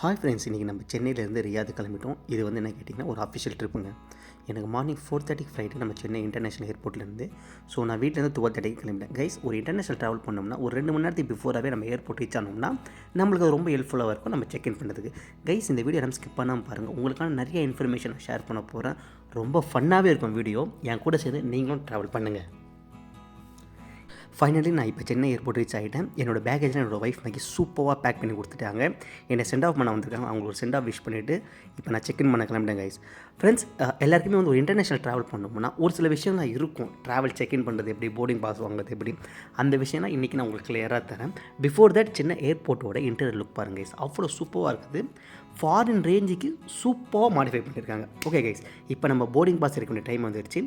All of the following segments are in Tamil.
ஹாய் ஃப்ரெண்ட்ஸ் இன்றைக்கி நம்ம சென்னையிலேருந்து ரியாது கிளம்பிட்டோம். இது வந்து என்ன கேட்டிங்கன்னா ஒரு அஃபிஷியல் ட்ரிப்புங்க எனக்கு மார்னிங் ஃபோர் தேர்ட்டிக்கு ஃப்ளைட்டு நம்ம சென்னை இன்டர்நேஷனல் ஏர்போர்ட்லேருந்து ஸோ நான் வீட்டிலேருந்து டுவெல் தேர்ட்டிக்கு கிளம்பிட்டேன். கைஸ் ஒரு இன்டர்நேஷனல் ட்ராவல் பண்ணோம்னா ஒரு ரெண்டு மணி நேரத்துக்கு பிஃபோராகவே நம்ம ஏர்போர்ட் ரீச் ஆனோம்னா நம்மளுக்கு அது ரொம்ப ஹெல்ப்ஃபுல்லாக இருக்கும் நம்ம செக் இன் பண்ணுறதுக்கு கைஸ் இந்த வீடியோ நம்ம ஸ்கிப் பண்ணாமல் பாருங்கள் உங்களுக்கான நிறைய இன்ஃபர்மேஷன் ஷேர் பண்ண போகிறேன் ரொம்ப ஃபன்னாகவே இருக்கும் வீடியோ என் கூட சேர்ந்து நீங்களும் ட்ராவல் பண்ணுங்கள் ஃபைனலி நான் இப்போ சென்னை ஏர்போர்ட் ரீச் ஆகிட்டேன் என்னோட பேக்கேஜில் என்னோட ஒய்ஃப் எனக்கு சூப்பராக பேக் பண்ணி கொடுத்துட்டாங்க. என்னை சென்ட் ஆஃப் பண்ண வந்திருக்காங்க. அவங்களுக்கு ஒரு சென்ட் ஆஃப் விஷ் பண்ணிவிட்டு இப்போ நான் செக் இன் பண்ண கிளம்பிட்டேன் கைஸ் ஃப்ரெண்ட்ஸ் எல்லாருக்குமே வந்து ஒரு இன்டர்நேஷனல் ட்ராவல் பண்ணோம்னா ஒரு சில விஷயம்லாம் இருக்கும். ட்ராவல் செக் இன் பண்ணுறது எப்படி போர்டிங் பாஸ் வாங்குறது எப்படி அந்த விஷயம்லாம் இன்றைக்கி நான் உங்களுக்கு கிளியராக தரேன். பிஃபோர் தட் சின்ன ஏர்போர்ட்டோட இன்டீரியர் லுக் பாருங்க கைஸ் அவ்வளோ சூப்பராக இருக்குது. ஃபாரின் ரேஞ்சுக்கு சூப்பராக மாடிஃபை பண்ணியிருக்காங்க ஓகே கைஸ் இப்போ நம்ம போர்டிங் பாஸ் எடுக்க வேண்டிய டைம் வந்துருச்சு.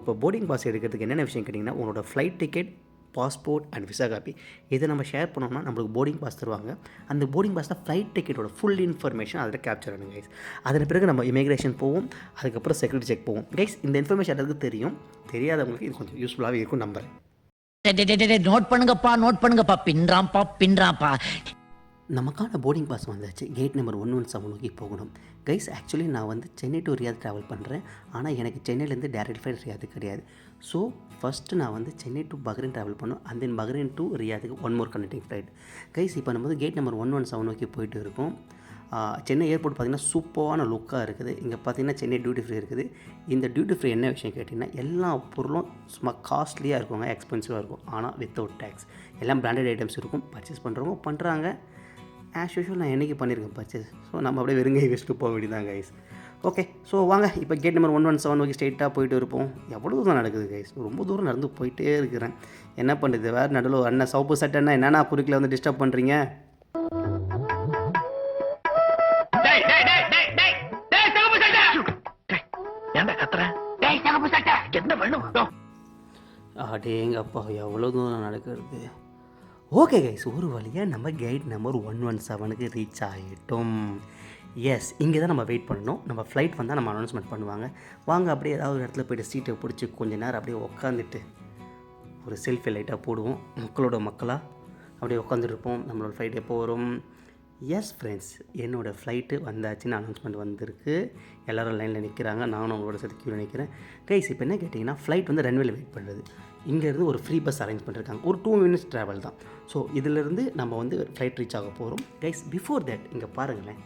இப்போ போர்டிங் பாஸ் எடுக்கிறதுக்கு என்னென்ன விஷயம் கேட்டிங்கன்னா உங்களோட flight ticket passport and visa copy. இதை நம்ம ஷேர் பண்ணோம்னா நம்மளுக்கு போர்டிங் பாஸ் தருவாங்க. அந்த போர்டிங் பாஸில் ஃப்ளைட் டிக்கெட்டோட ஃபுல் இன்ஃபர்மேஷன் அதில் கேப்சர் ஆகணும் கைஸ் அதன் பிறகு நம்ம இமிக்ரேஷன் போவோம். அதுக்கப்புறம் செக்யூரிட்டி செக் போவோம். கைஸ் இந்த இன்ஃபர்மேஷன் எல்லாருக்கும் தெரியும். தெரியாதவங்களுக்கு இது கொஞ்சம் யூஸ்ஃபுல்லாகவே இருக்கும் நம்புறேன். நோட் பண்ணுங்கப்பா நோட் பண்ணுங்கப்பா. பின்றாம்பா பின்றாம்பா நமக்கான போர்டிங் பாஸ் வந்தாச்சு. Gate number one one seven நோக்கி போகணும். கைஸ் ஆக்சுவலி நான் வந்து சென்னை டு ரியாத் ட்ராவல் பண்ணுறேன் ஆனால் எனக்கு சென்னையிலேருந்து டேரக்ட் ஃப்ளைட் ரியாது கிடையாது. ஸோ ஃபஸ்ட்டு நான் வந்து சென்னை டு பஹ்ரைன் ட்ராவல் பண்ணோம். And then Bahrain to ரியாதுக்கு one more connecting flight guys இப்போ நம்ம வந்து gate number one one seven நோக்கி போயிட்டு இருக்கோம். சென்னை ஏர்போர்ட் பார்த்திங்கன்னா சூப்பரான லுக்காக இருக்குது. இங்கே பார்த்தீங்கன்னா சென்னை டியூட்டி ஃப்ரீ இருக்குது. இந்த டியூட்டி ஃப்ரீ என்ன விஷயம் கேட்டிங்கன்னா எல்லா பொருளும் சும்மா காஸ்ட்லியாக இருக்குங்க எக்ஸ்பென்சிவாக இருக்கும். ஆனால் வித்தவுட் டேக்ஸ் எல்லாம் பிராண்டட் ஐட்டம்ஸ் இருக்கும். பர்ச்சேஸ் பண்ணுறவங்க பண்ணுறாங்க ஆஸ் யூஷுவல் நான் என்றைக்கு பண்ணியிருக்கேன் பர்ச்சேஸ் ஸோ நம்ம அப்படியே வெறுங்கை வச்சுட்டு போக வேண்டியதான் கைஸ் ஓகே ஸோ வாங்க இப்போ gate number one one seven நோக்கி ஸ்ட்ரெயிட்டாக போயிட்டு இருப்போம். எவ்வளோ தூரம் நடக்குது கைஸ் ரொம்ப தூரம் நடந்து போயிட்டே இருக்கிறேன். என்ன பண்ணுறது வேறு நடுவில் அண்ணன் சவுப்பு சட்டைன்னா என்னென்ன குறுக்கில் வந்து டிஸ்டர்ப் பண்ணுறீங்க அடேங்கப்பா எவ்வளோ தூரம் நடக்கிறது? ஓகே கைஸ் ஒரு வழியாக நம்ம கைட் நம்பர் ஒன் ஒன் செவனுக்கு ரீச் ஆகிட்டோம் எஸ் இங்கே தான் நம்ம வெயிட் பண்ணணும். நம்ம ஃப்ளைட் வந்தால் நம்ம அனௌன்ஸ்மெண்ட் பண்ணுவாங்க. வாங்க அப்படியே ஏதாவது ஒரு இடத்துல போய்ட்டு சீட்டை பிடிச்சி கொஞ்ச நேரம் அப்படியே உட்காந்துட்டு ஒரு செல்ஃபி லைட்டாக போடுவோம். மக்களோட மக்களாக அப்படியே உட்காந்துருப்போம் நம்மளோட ஃப்ளைட் எப்போ வரும்? எஸ் ஃப்ரெண்ட்ஸ் என்னோடய ஃப்ளைட்டு வந்தாச்சுன்னு அனௌன்ஸ்மெண்ட் வந்திருக்கு. எல்லோரும் லைனில் நிற்கிறாங்க நானும் அவங்களோட சேர்த்து க்யூவில் நிற்கிறேன் கைஸ் இப்போ என்ன கேட்டிங்கன்னா ஃப்ளைட் வந்து ரன்வேல வெயிட் பண்ணுறது இங்கேருந்து ஒரு ஃப்ரீ பஸ் அரேஞ்ச் பண்ணிருக்காங்க. ஒரு டூ மினிட்ஸ் ட்ராவல் தான். ஸோ இதிலிருந்து நம்ம வந்து ஃப்ளைட் ரீச் ஆக போகிறோம் கைஸ் பிஃபோர் தேட் இங்கே பாருங்களேன்.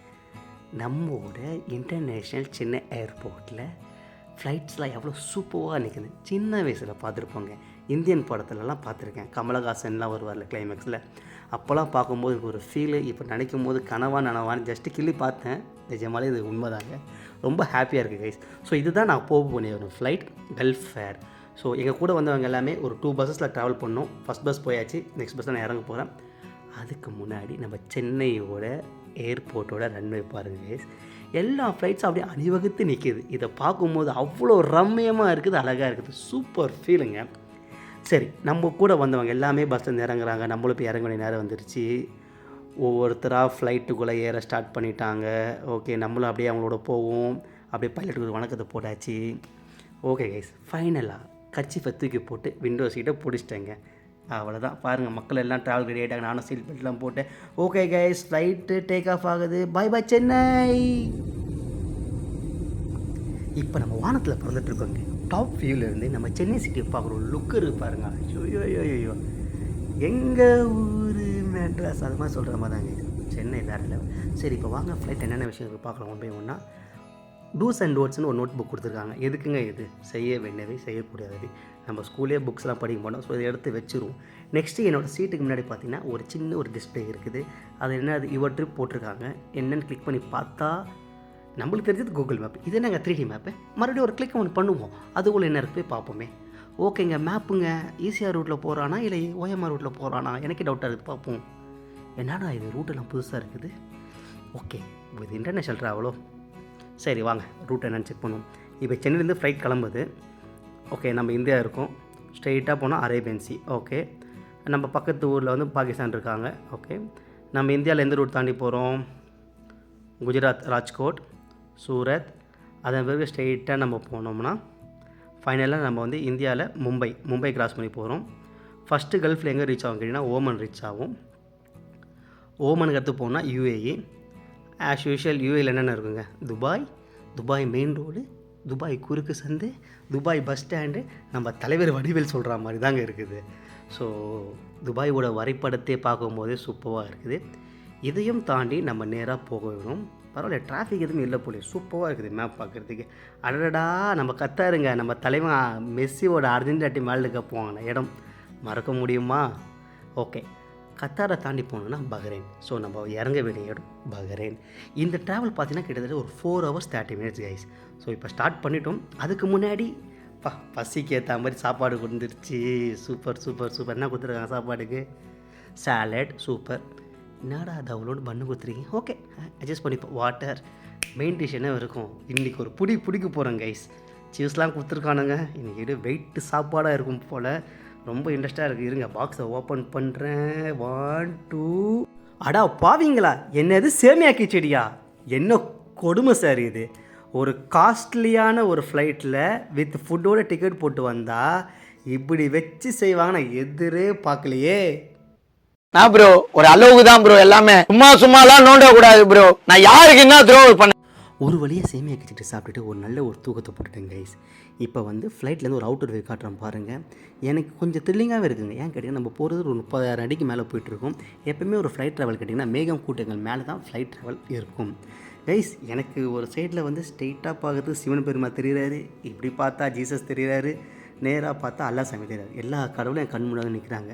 நம்மோட இன்டர்நேஷ்னல் சின்ன ஏர்போர்ட்டில் ஃப்ளைட்ஸ்லாம் எவ்வளோ சூப்பராக நிற்குது சின்ன வயசில் பார்த்துருப்போங்க. இந்தியன் படத்துலலாம் பார்த்துருக்கேன். கமலஹாசன்லாம் வருவார்ல கிளைமேக்ஸில் அப்போல்லாம் பார்க்கும்போது எனக்கு ஒரு ஃபீலு இப்போ நினைக்கும் போது கனவா நனவான்னு ஜஸ்ட்டு கிள்ளி பார்த்தேன். நிஜமாலே இது உண்மைதாங்க. ரொம்ப ஹாப்பியாக இருக்குது கைஸ் ஸோ இதுதான் நான் போக போனேன் ஒரு ஃப்ளைட் கல்ஃப் ஃபேர் ஸோ எங்கள் கூட வந்தவங்க எல்லாமே ஒரு டூ பஸ்ஸஸில் ட்ராவல் பண்ணோம். ஃபஸ்ட் பஸ் போயாச்சு. நெக்ஸ்ட் பஸ் நான் இறங்க போகிறேன் அதுக்கு முன்னாடி நம்ம சென்னையோட ஏர்போர்ட்டோட ரன்வே பாருங்கள் கேஸ் எல்லா ஃப்ளைட்ஸும் அப்படியே அணிவகுத்து நிற்கிது இதை பார்க்கும்போது அவ்வளோ ரம்மியமாக இருக்குது அழகாக இருக்குது. சூப்பர் ஃபீலுங்க சரி நம்ம கூட வந்தவங்க எல்லாமே பஸ்ஸில் இறங்குறாங்க. நம்மளும் இப்போ இறங்க வேண்டிய நேரம் வந்துருச்சு. ஒவ்வொருத்தராக ஃப்ளைட்டுக்குள்ளே ஏற ஸ்டார்ட் பண்ணிட்டாங்க. ஓகே நம்மளும் அப்படியே அவங்களோட போவோம். அப்படியே பைலட்டுக்கு வணக்கத்தை போட்டாச்சு. ஓகே கைஸ் ஃபைனலாக கச்சிஃபை தூக்கி போட்டு விண்டோ சீட்டை பிடிச்சிட்டேங்க. அவ்வளோதான் பாருங்கள் மக்கள் எல்லாம் ட்ராவல் ரெடி ஆகிட்டாங்க நானும் சீட் பெல்ட்லாம் போட்டேன். Okay guys flight take off ஆகுது. பை பை சென்னை இப்போ நம்ம வானத்தில் பிறந்துட்டு இருக்கோங்க டாப் வியூவிலேருந்து நம்ம சென்னை சிட்டியை பார்க்குற ஒரு லுக்கு இருக்கு பாருங்க. ஐயோ எங்கள் ஊர் மெட்ராஸ் அது மாதிரி சொல்கிற மாதிரி தாங்க சென்னை வேறு லெவல் சரி இப்போ வாங்க. ஃப்ளைட் என்னென்ன விஷயம் பார்க்கலாம். ஒன் பை ஒன்றா டூஸ் அண்ட் டோட்ஸ்னு ஒரு நோட் புக் கொடுத்துருக்காங்க. எதுக்குங்க இது? செய்ய வேண்டியவை செய்யக்கூடாதவை நம்ம ஸ்கூலே புக்ஸ்லாம் படிக்க மாட்டோம். ஸோ இதை எடுத்து வச்சுருவோம். நெக்ஸ்ட்டு என்னோடய சீட்டுக்கு முன்னாடி பார்த்தீங்கன்னா ஒரு சின்ன ஒரு டிஸ்பிளே இருக்குது. அது என்ன அது இவர் ட்ரிப் போட்டிருக்காங்க. என்னென்னு கிளிக் பண்ணி பார்த்தா நம்மளுக்கு தெரிஞ்சது கூகுள் மேப் இது என்னங்க த்ரீ டி மேப்பு மறுபடியும் ஒரு கிளிக் ஒன்று பண்ணுவோம். அதுக்குள்ளே என்ன இருக்குது போய் பார்ப்போமே. ஓகேங்க மேப்புங்க ஈசிஆர் ரூட்டில் போகிறானா இல்லை ஓஎம்ஆர் ரூட்டில் போகிறானா எனக்கே டவுட்டாக இருக்குது பார்ப்போம். என்னடா இது ரூட்டெல்லாம் புதுசாக இருக்குது? ஓகே இது இன்டர்நேஷ்னல் ட்ராவலோ சரி வாங்க. ரூட் என்னென்னு செக் பண்ணுவோம். இப்போ சென்னையிலேருந்து ஃப்ளைட் கிளம்புது. ஓகே நம்ம இந்தியா இருக்கோம். ஸ்ட்ரெயிட்டாக போனால் அரேபியன் சி ஓகே நம்ம பக்கத்து ஊரில் வந்து பாகிஸ்தான் இருக்காங்க. ஓகே நம்ம இந்தியாவில் எந்த ரூட் தாண்டி போகிறோம் குஜராத் ராஜ்கோட் சூரத். அதன் பிறகு ஸ்ட்ரெயிட்டாக நம்ம போனோம்னா ஃபைனலாக நம்ம வந்து இந்தியாவில் மும்பை மும்பை கிராஸ் பண்ணி போகிறோம் ஃபஸ்ட்டு கல்ஃபில் எங்கே ரீச் ஆகும் கேட்டிங்கன்னா ஓமன் ரீச் ஆகும். ஓமனுக்கு அடுத்து போனால் யூஏஇ ஆஸ் யூஷுவல் யூஏயில் என்னென்ன இருக்குங்க? Dubai Dubai main road Dubai குறுக்கு சந்து துபாய் பஸ் ஸ்டாண்டு நம்ம தலைவர் வடிவேல் சொல்கிற மாதிரி தாங்க இருக்குது. ஸோ துபாயோட வரைபடத்தை பார்க்கும்போதே சூப்பராக இருக்குது. இதையும் தாண்டி நம்ம நேராக போக வேணும். பரவாயில்ல டிராஃபிக் எதுவும் இல்லை போல சூப்பராக இருக்குது மேப் பார்க்குறதுக்கு. அடடா நம்ம கத்தாருங்க. நம்ம தலைவன் மெஸ்ஸியோட அர்ஜென்டினா டீம் வேர்ல்டு கப் வாங்கின இடம். மறக்க முடியுமா? ஓகே கத்தாரை தாண்டி போனோம்னா பஹ்ரைன். ஸோ நம்ம இறங்க வேண்டிய இடம் பஹ்ரைன். இந்த ட்ராவல் பார்த்தீங்கன்னா கிட்டத்தட்ட ஒரு four hours thirty minutes guys so இப்போ ஸ்டார்ட் பண்ணிட்டோம். அதுக்கு முன்னாடி பா பசிக்கு ஏற்ற மாதிரி சாப்பாடு கொடுத்துருச்சு. சூப்பர் சூப்பர் சூப்பர் என்ன கொடுத்துருக்காங்க சாப்பாடுக்கு? சாலட் சூப்பர் என்னடா அது அவ்வளோடு பண்ணு கொடுத்துருக்கீங்க? ஓகே அட்ஜஸ்ட் பண்ணிப்போம். வாட்டர் மெயின் டிஷ் என்ன இருக்கும்? இன்றைக்கி ஒரு புடி பிடிக்க போகிறோம் கைஸ் சீஸ்லாம் கொடுத்துருக்கானுங்க. இன்றைக்கி வெயிட்டு சாப்பாடாக இருக்கும் போல். ரொம்ப இன்ட்ரெஸ்டாக இருக்குது இருங்க பாக்ஸை ஓப்பன் பண்ணுறேன் ஒன் டூ அடா பாவீங்களா? என்னது சேமியா கிச்சடியா என்ன கொடுமை சார் இது? ஒரு காஸ்ட்லியான ஒரு ஃப்ளைட்டில் வித் ஃபுட்டோட டிக்கெட் போட்டு வந்தால் இப்படி வச்சு செய்வாங்க நான் எதிரே பார்க்கலையே. நான் ப்ரோ ஒரு அளவுக்கு தான் ப்ரோ எல்லாமே. சும்மா சும்மாலாம் நோண்ட கூடாது ப்ரோ நான் யாருக்கு என்ன த்ரோ பண்ண ஒரு வழியாக சேமியா கிச்சிட்டு சாப்பிட்டுட்டு ஒரு நல்ல ஒரு தூக்கத்தை போட்டுட்டேன் கைஸ் இப்போ வந்து ஃப்ளைட்லேருந்து ஒரு அவுட்டர் வியூ காட்டுறோம் பாருங்கள் எனக்கு கொஞ்சம் த்ரில்லிங்காகவே இருக்குங்க. ஏன் கேட்டிங்கன்னா நம்ம போகிறது ஒரு முப்பதாயிரம் அடிக்கு மேலே போயிட்டுருக்கோம் எப்போயுமே ஒரு ஃப்ளைட் ட்ராவல் கேட்டிங்கன்னா மேகம் கூட்டங்கள் மேலே தான் ஃப்ளைட் ட்ராவல் இருக்கும். கைஸ் எனக்கு ஒரு சைடில் வந்து ஸ்ட்ரெயிட்டாக பார்க்குறது சிவன் பெருமா தெரிகிறாரு இப்படி பார்த்தா ஜீசஸ் தெரிகிறாரு நேராக பார்த்தா அல்லா சாமி தெரியாது எல்லா கடவுளும் என் கண் முன்னாடி நிற்கிறாங்க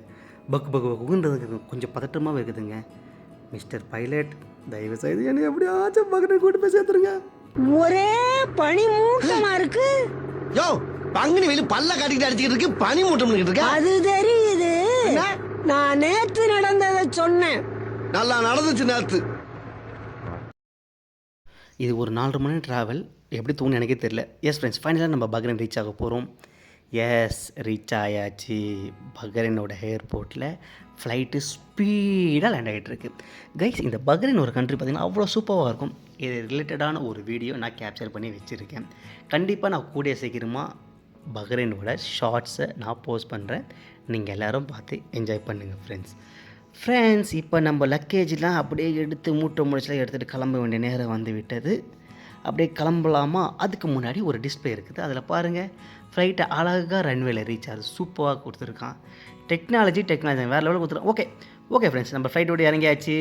பக் பக் பக்குன்றதுக்கு கொஞ்சம் பதட்டமாக இருக்குதுங்க. மிஸ்டர் பைலட் தயவு செய்து என்னை எப்படியாச்சும் பக்கத்தில் கூட்டு போய் சேர்த்துருங்க. ஒரே பனி மூட்டமா இருக்கு. யோ பங்குனி வெயில் பல்ல காட்டிக்கிட்டு அடிச்சுக்கிட்டு இருக்கு பனி மூட்டம் இருக்க? அது தெரியுது. நான் நேத்து நடந்ததை சொன்னேன். நல்லா நடந்துச்சு நேத்து. இது ஒரு நாலரை மணி ட்ராவல் எப்படி தூங்கணும் எனக்கே தெரியல. எஸ் ஃப்ரெண்ட்ஸ் ஃபைனலாக நம்ம பக்ரைன் ரீச் ஆக போகிறோம் எஸ் ரீச் ஆயாச்சு. பக்ரைனோட ஏர்போர்ட்டில் ஃப்ளைட்டு ஸ்பீடாக லேண்ட் ஆகிட்டு இருக்கு கைஸ் இந்த பக்ரைன் ஒரு கண்ட்ரி பார்த்திங்கன்னா அவ்வளோ சூப்பராக இருக்கும். இது ரிலேட்டடான ஒரு வீடியோ நான் கேப்சர் பண்ணி வச்சுருக்கேன். கண்டிப்பாக நான் கூடிய சீக்கிரமாக பஹ்ரைனோட ஷார்ட்ஸை நான் போஸ்ட் பண்ணுறேன் நீங்கள் எல்லோரும் பார்த்து என்ஜாய் பண்ணுங்கள் ஃப்ரெண்ட்ஸ் ஃப்ரெண்ட்ஸ் இப்போ நம்ம லக்கேஜ்லாம் அப்படியே எடுத்து மூட்டை முடிச்செலாம் எடுத்துகிட்டு கிளம்ப வேண்டிய நேரம் வந்து விட்டது. அப்படியே கிளம்பலாமா? அதுக்கு முன்னாடி ஒரு டிஸ்பிளே இருக்குது. அதில் பாருங்கள் ஃப்ளைட்டை அழகாக ரன்வேல ரீச் ஆகுது சூப்பராக கொடுத்துருக்கான். டெக்னாலஜி டெக்னாலஜி வேறு லெவலில் கொடுத்துருக்கோம் ஓகே ஓகே ஃப்ரெண்ட்ஸ் நம்ம ஃப்ளைட் விட்டு இறங்கியாச்சு.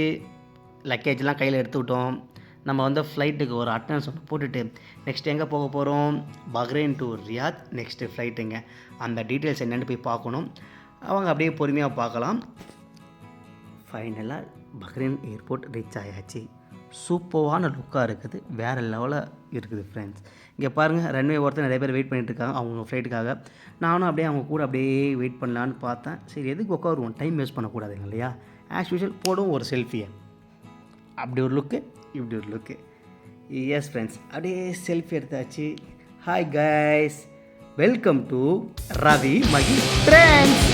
லக்கேஜ்லாம் கையில் எடுத்து விட்டோம். நம்ம வந்து ஃப்ளைட்டுக்கு ஒரு அட்டனன்ஸ் ஒன்று போட்டுட்டு நெக்ஸ்ட் எங்கே போக போகிறோம் பஹ்ரைன் டு ரியாத் நெக்ஸ்ட்டு ஃப்ளைட்டுங்க அந்த டீட்டெயில்ஸ் என்னென்னு போய் பார்க்கணும். அவங்க அப்படியே பொறுமையாக பார்க்கலாம். ஃபைனலாக பஹ்ரைன் ஏர்போர்ட் ரீச் ஆயாச்சு. சூப்பரான லுக்காக இருக்குது. வேறு லெவலில் இருக்குது ஃப்ரெண்ட்ஸ் இங்கே பாருங்கள் ரன்வே ஒருத்தர் நிறைய பேர் வெயிட் பண்ணிட்டு இருக்காங்க அவங்க ஃப்ளைட்டுக்காக நானும் அப்படியே அவங்க கூட அப்படியே வெயிட் பண்ணலான்னு பார்த்தேன். சரி எதுக்கு உட்காருவோம்? டைம் வேஸ்ட் பண்ணக்கூடாதுங்க இல்லையா? ஆஸ் யூஷுவல் போடும் ஒரு செல்ஃபியை அப்படி ஒரு லுக்கு இப்படி ஒரு லுக்கு எஸ் ஃப்ரெண்ட்ஸ் அப்படியே செல்ஃபி எடுத்தாச்சு. Hi guys welcome to Ravi Mahi friends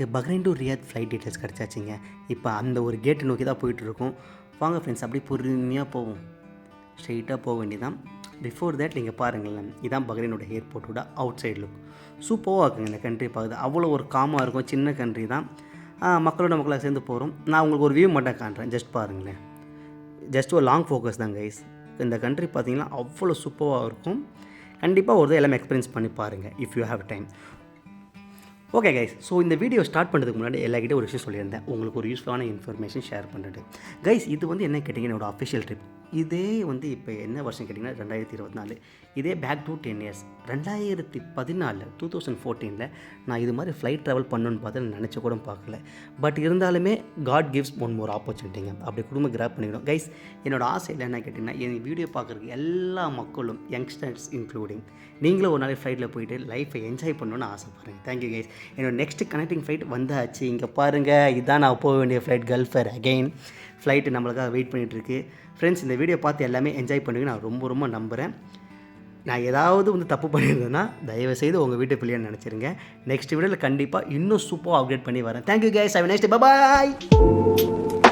எனக்கு Bahrain to Riyadh flight details கிடச்சாச்சுங்க. இப்போ அந்த ஒரு கேட்டை நோக்கி தான் போயிட்டுருக்கோம். வாங்க ஃப்ரெண்ட்ஸ் அப்படியே பொறுமையாக போவோம். ஸ்ட்ரெயிட்டாக போக வேண்டியதான் பிஃபோர் தேட் நீங்கள் பாருங்களேன். இதான் பஹ்ரைனோட ஏர்போர்ட்டோட அவுட் சைடு லுக் சூப்பராக இருக்குங்க இந்த கண்ட்ரி பார்க்குது அவ்வளோ ஒரு காமாக இருக்கும் சின்ன கண்ட்ரி தான். மக்களோட மக்களாக சேர்ந்து போகிறோம் நான் உங்களுக்கு ஒரு வியூ மட்டும் காண்றேன். ஜஸ்ட் பாருங்களேன். ஜஸ்ட் ஒரு லாங் ஃபோக்கஸ் தான் கைஸ் இந்த கண்ட்ரி பார்த்தீங்கன்னா அவ்வளோ சூப்பராக இருக்கும். கண்டிப்பாக ஒரு எல்லாம் எல்லாமே எக்ஸ்பீரியன்ஸ் பண்ணி பாருங்கள் if you have time okay guys so இந்த வீடியோ ஸ்டார்ட் பண்ணுறதுக்கு முன்னாடி எல்லாக்கிட்டே ஒரு விஷயம் சொல்லியிருந்தேன். உங்களுக்கு ஒரு யூஸ்ஃபுல்லான இன்ஃபர்மேஷன் ஷேர் பண்ணுறது கைஸ் இது வந்து என்ன கேட்டிங்கன்னா என்னோடய அஃபிஷியல் ட்ரிப் இதே வந்து இப்போ என்ன வருஷம் கேட்டிங்கன்னா ரெண்டாயிரத்தி இருபத்தி நாலு. இதே பேக் டு டென் இயர்ஸ் ரெண்டாயிரத்தி பதினாலில் டூ தௌசண்ட் ஃபோர்டீனில் நான் இது மாதிரி ஃப்ளைட் ட்ராவல் பண்ணணுன்னு பார்த்து நான் நினச்ச கூட பார்க்கல. பட் இருந்தாலுமே காட் கிவ்ஸ் ஒன் மோர் ஆப்பர்ச்சுனிட்டிங்க அப்படி குடும்பம் கிராப் பண்ணிக்கணும். கைஸ் என்னோட இல்லை என்ன கேட்டிங்கன்னா என் வீடியோ பார்க்குறதுக்கு எல்லா மக்களும் யங்ஸ்டர்ஸ் இன்க்ளூடிங் நீங்களும் ஒரு நாளைக்கு ஃப்ளைட்டில் போயிட்டு லைஃப்பை என்ஜாய் பண்ணணும்னு ஆசைப்பட்றேன் தேங்க்யூ கைஸ் என்னோட நெக்ஸ்ட் கனெக்டிங் ஃப்ளைட் வந்தாச்சு. இங்கே பாருங்கள் இதான் நான் போக வேண்டிய flight Gulf Air again flight நம்மளுக்காக வெயிட் பண்ணிகிட்ருக்கு ஃப்ரெண்ட்ஸ் இந்த வீடியோ பார்த்து எல்லாமே என்ஜாய் பண்ணுங்க நான் ரொம்ப ரொம்ப நம்புகிறேன் நான் ஏதாவது வந்து தப்பு பண்ணியிருந்தேன்னா தயவுசெய்து உங்கள் வீட்டு பிள்ளைன்னு நினச்சிருங்க. நெக்ஸ்ட் வீடியோவில் கண்டிப்பாக இன்னும் சூப்பராக அப்டேட் பண்ணி வரேன். Thank you guys I next bye